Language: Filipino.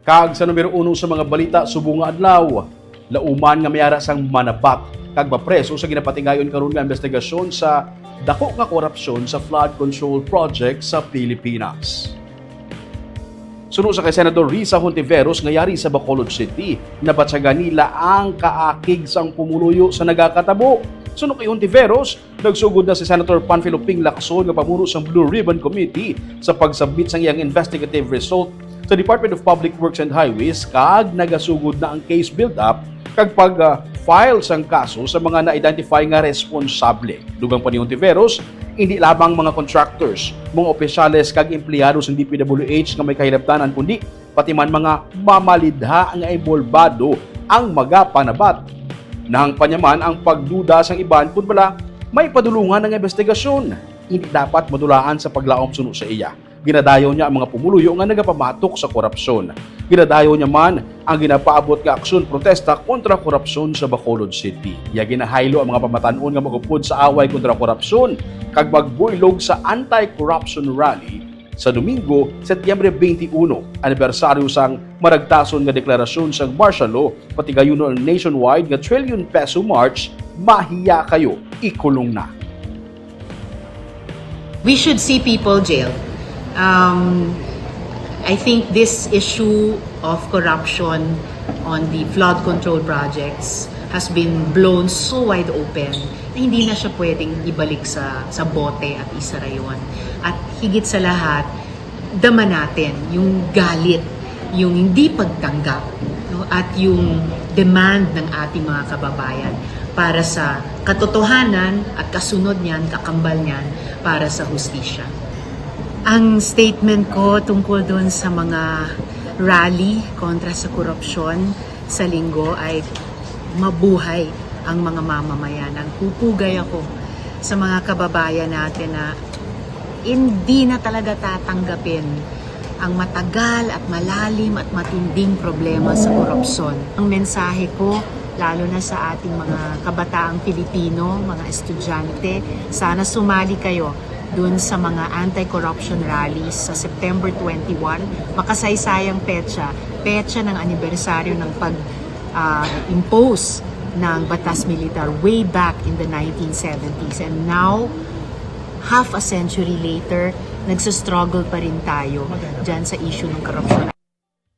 Kag sa numero uno sa mga balita subong nga adlaw, lauman nga mayara sang manabat kag mapreso sa ginapatigayon karon nga investigasyon sa dako nga korupsyon sa flood control project sa Pilipinas. Suno sa kay Senador Risa Hontiveros nga yari sa Bacolod City, nabatsagan nila ang kaakig sang pumuluyo sa nagakatabo. Suno kay Hontiveros, nagsugod na si Senator Panfilo Ping Lacson nga pamuno sang Blue Ribbon Committee sa pagsabit sang iyang investigative result sa Department of Public Works and Highways kag nagasugod na ang case build-up kag pag ah, sang kaso sa mga na-identify nga responsable. Dugang pa ni Hontiveros, hindi lamang mga contractors, mga opisyales kag empleyado sa DPWH nga may kahilabtanan kundi pati man mga mamalidha nga involvado ang magapanabat. Nang panyaman ang pagduda sang iban kun pala may padulungan ng investigasyon. Hindi dapat madulaan sa paglaom suno sa iya. Ginadayo niya ang mga pumuluyo nga nagapamatok sa korupsyon. Ginadayo niya man ang ginapaabot nga aksyon protesta kontra korupsyon sa Bacolod City. Ya ginahaylo ang mga pamatanon nga magupod sa away kontra korupsyon kag magbuylog sa anti-corruption rally sa Domingo, Setyembre 21, anibersaryo sang maragtason nga deklarasyon sang martial law pati gayon ang nationwide nga trillion peso march, mahiya kayo, ikulong na. we should see people jailed. Um, I think this issue of corruption on the flood control projects has been blown so wide open na hindi na siya pwedeng ibalik sa, sa bote at isarayuan. At higit sa lahat, dama natin yung galit, yung hindi pagtanggap, no? at yung demand ng ating mga kababayan para sa katotohanan at kasunod niyan, kakambal niyan para sa hustisya. Ang statement ko tungkol doon sa mga rally kontra sa korupsyon sa linggo ay mabuhay ang mga mamamayan. Ang pupugay ako sa mga kababayan natin na hindi na talaga tatanggapin ang matagal at malalim at matinding problema sa korupsyon. Ang mensahe ko, lalo na sa ating mga kabataang Pilipino, mga estudyante, sana sumali kayo dun sa mga anti-corruption rallies sa September 21. Makasaysayang petsa, petsa ng anibersaryo ng pag-impose ng batas militar way back in the 1970s. And now, half a century later, nagsastruggle pa rin tayo dyan sa issue ng korupsyon.